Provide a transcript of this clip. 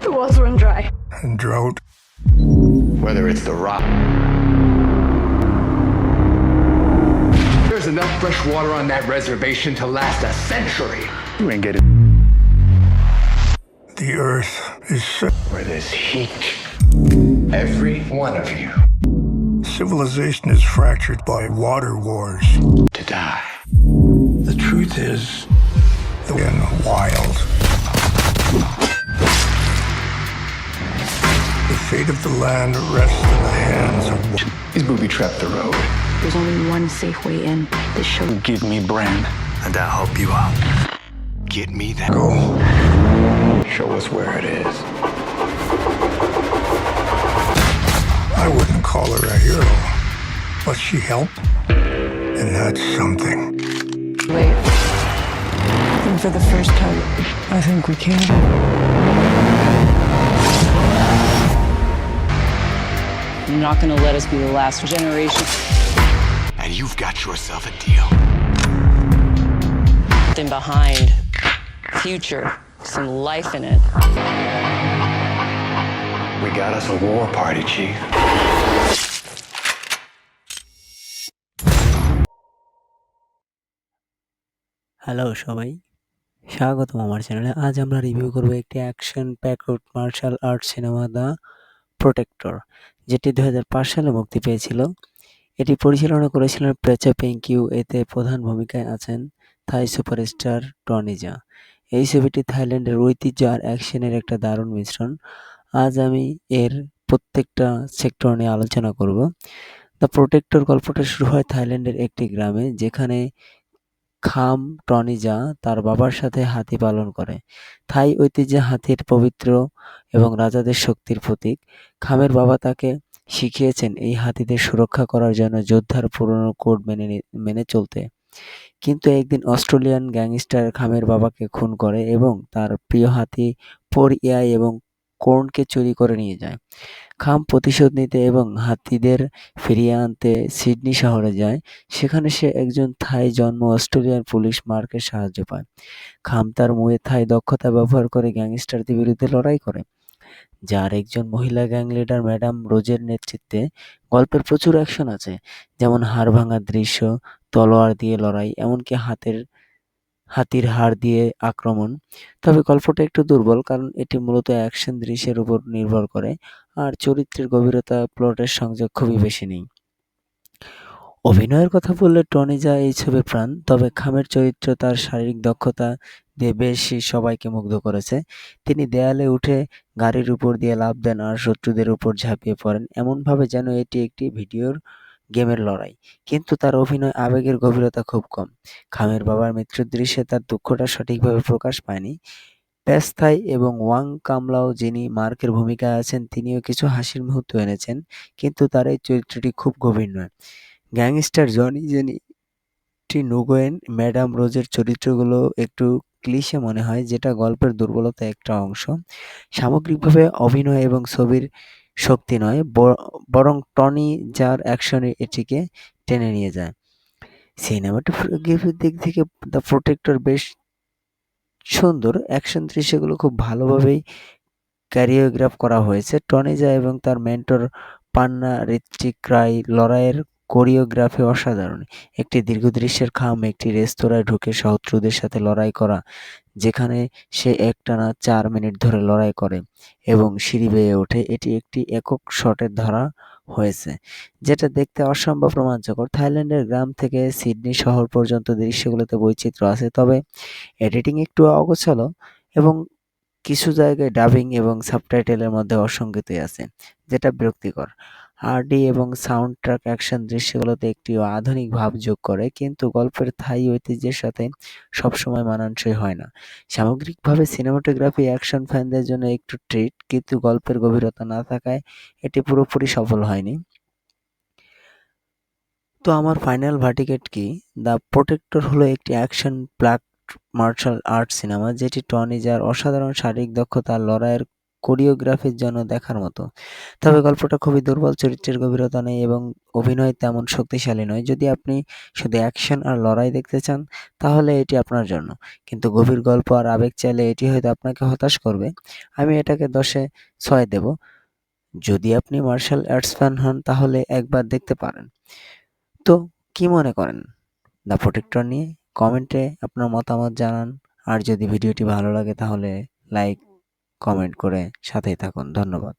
The wells run dry. and drought. whether it's the rock. There's enough fresh water on that reservation to last a century. You ain't get it. The earth is sick. Where there's heat. Every one of you Civilization is fractured by water wars. to die. The truth is, the wind wild. Fate of the land rests in the hands of one. He's booby trapped the road. There's only one safe way in. This show. Give me Bran, and I'll help you out. Get me that. Go. Show us where it is. I wouldn't call her a hero, but she helped, and that's something. Wait. And for the first time, I think we can. not going to let us be the last generation. And you've got yourself a deal. Something behind. Future. Some life in it. We got us a war party, Chief. Hello সবাই স্বাগতম আমার চ্যানেলে আজ আমরা review করব একটি action packed martial art cinema the protector যেটি দু হাজার পাঁচ সালে মুক্তি পেয়েছিল। এটি পরিচালনা করেছিলেন প্রেচা পেঙ্কিউ, এতে প্রধান ভূমিকায় আছেন থাই সুপারস্টার টনিজা এই ছবিটি থাইল্যান্ডের ঐতিহ্য আর অ্যাকশনের একটা দারুণ মিশ্রণ। আজ আমি এর প্রত্যেকটা সেক্টর নিয়ে আলোচনা করব। দ্য প্রোটেক্টর গল্পটা শুরু হয় থাইল্যান্ডের একটি গ্রামে, যেখানে খাম টনিজা তার বাবার সাথে হাতি পালন করে। থাই ঐতিহ্যে হাতির পবিত্র এবং রাজাদের শক্তির প্রতীক। খামের বাবা তাকে শিখিয়েছেন এই হাতিদের সুরক্ষা করার জন্য যোদ্ধার পুরনো কোড মেনে মেনে চলতে। কিন্তু একদিন অস্ট্রেলিয়ান গ্যাংস্টার খামের বাবাকে খুন করে এবং তার প্রিয় হাতি পোর ইয়াই এবং কোর্নকে চুরি করে নিয়ে যায়? খাম প্রতিশোধ নিতে এবং হাতিদের ফিরিয়ে আনতে সিডনি শহরে যায়। সেখানে সে একজন থাই জন্ম অস্ট্রেলিয়ান পুলিশ মার্কের সাহায্য পায়। খাম তার মুয়ে থাই দক্ষতা ব্যবহার করে গ্যাংস্টারদের বিরুদ্ধে লড়াই করে। যার একজন মহিলা গ্যাং লিডার ম্যাডাম রোজের নেতৃত্বে গল্পের প্রচুর অ্যাকশন আছে। যেমন হাড় ভাঙার দৃশ্য, তলোয়ার দিয়ে লড়াই, এমনকি হাতের হাতির হাড় দিয়ে আক্রমণ। তবে গল্পটা একটু দুর্বল, কারণ এটি মূলত অ্যাকশন দৃশ্যের উপর নির্ভর করে, আর চরিত্রের গভীরতা, প্লটের সংযোগ খুবই বেশি নেই। অভিনয়ের কথা বললে টনিজা এই ছবির প্রাণ, তবে খামের চরিত্র তার শারীরিক দক্ষতা দিয়ে বেশি সবাইকে মুগ্ধ করেছে। তিনি দেয়ালে উঠে গাড়ির উপর দিয়ে লাফ দেন আর শত্রুদের উপর ঝাঁপিয়ে পড়েন। এমনভাবে যেন এটি একটি ভিডিওর গেমের লড়াই। কিন্তু তার অভিনয় আবেগের গভীরতা খুব কম। খামের বাবার মৃত্যুর দৃশ্যে তার দুঃখটা সঠিকভাবে প্রকাশ পায়নি। প্যাস্থাই এবং ওয়াং কামলাও যিনি মার্কের ভূমিকায় আছেন, তিনিও কিছু হাসির মুহূর্ত এনেছেন, কিন্তু তার এই চরিত্রটি খুব গভীর নয়। গ্যাংস্টার জনি জেনি টি নুগোয়েন, ম্যাডাম রোজের চরিত্রগুলো একটু ক্লিশে মনে হয়, যেটা গল্পের দুর্বলতা একটা অংশ। সামগ্রিকভাবে অভিনয় এবং ছবির শক্তি নয়, বরং টনি যার অ্যাকশনে এটিকে টেনে নিয়ে যায়। সিনেমাটোগ্রাফির দিক থেকে দ্য প্রোটেক্টর বেশ সুন্দর। অ্যাকশন দৃশ্যগুলো খুব ভালোভাবেই ক্যারিওগ্রাফ করা হয়েছে। টনিজা এবং তার মেন্টর পান্না ঋত্বিক রায় লড়াইয়ের কোরিওগ্রাফি অসাধারণ। একটি দীর্ঘ দৃশ্যের খাম, একটি রেস্তোরাঁয় ঢুকে শত্রুদের সাথে লড়াই করা, যেখানে সে একটানা চার মিনিট ধরে লড়াই করে এবং সিঁড়ি বেয়ে ওঠে, এটি একটি একক শটের ধরা হয়েছে, যেটা দেখতে অসম্ভব রোমাঞ্চকর। থাইল্যান্ডের গ্রাম থেকে সিডনি শহর পর্যন্ত দৃশ্যগুলোতে বৈচিত্র্য আছে, তবে এডিটিং একটু অগোছালো এবং কিছু জায়গায় ডাবিং এবং সাবটাইটেলের মধ্যে অসঙ্গতি আছে, যেটা বিরক্তিকর। আরডি এবং সাউন্ড ট্র্যাক অ্যাকশন দৃশ্যগুলোতে একটি আধুনিক ভাব যোগ করে, কিন্তু গল্পের থাই ঐতিহ্যের সাথে সবসময় মানানসই হয় না। সামগ্রিকভাবে সিনেমাটোগ্রাফি অ্যাকশন ফ্যানদের জন্য একটু ট্রিট, কিন্তু গল্পের গভীরতা না থাকায় এটি পুরোপুরি সফল হয়নি। তো আমার ফাইনাল ভার্টিকেট কি? দ্য প্রোটেক্টর হলো একটি অ্যাকশন প্লাক মার্শাল আর্ট সিনেমা, যেটি টনি যার অসাধারণ শারীরিক দক্ষতা, লড়াইয়ের কোরিওগ্রাফির জন্য দেখার মতো। তবে গল্পটা খুবই দুর্বল, চরিত্রের গভীরতা নেই এবং অভিনয় তেমন শক্তিশালী নয়। যদি আপনি শুধু অ্যাকশন আর লড়াই দেখতে চান, তাহলে এটি আপনার জন্য। কিন্তু গভীর গল্প আর আবেগ চাইলে এটি হয়তো আপনাকে হতাশ করবে। আমি এটাকে দশে ছয় দেব। যদি আপনি মার্শাল আর্টস ফ্যান হন, তাহলে একবার দেখতে পারেন। তো কি মনে করেন? দ্য প্রোটেক্টর নিয়ে কমেন্টে আপনার মতামত জানান। আর যদি ভিডিওটি ভালো লাগে, তাহলে লাইক কমেন্ট করে সাথেই থাকুন। ধন্যবাদ।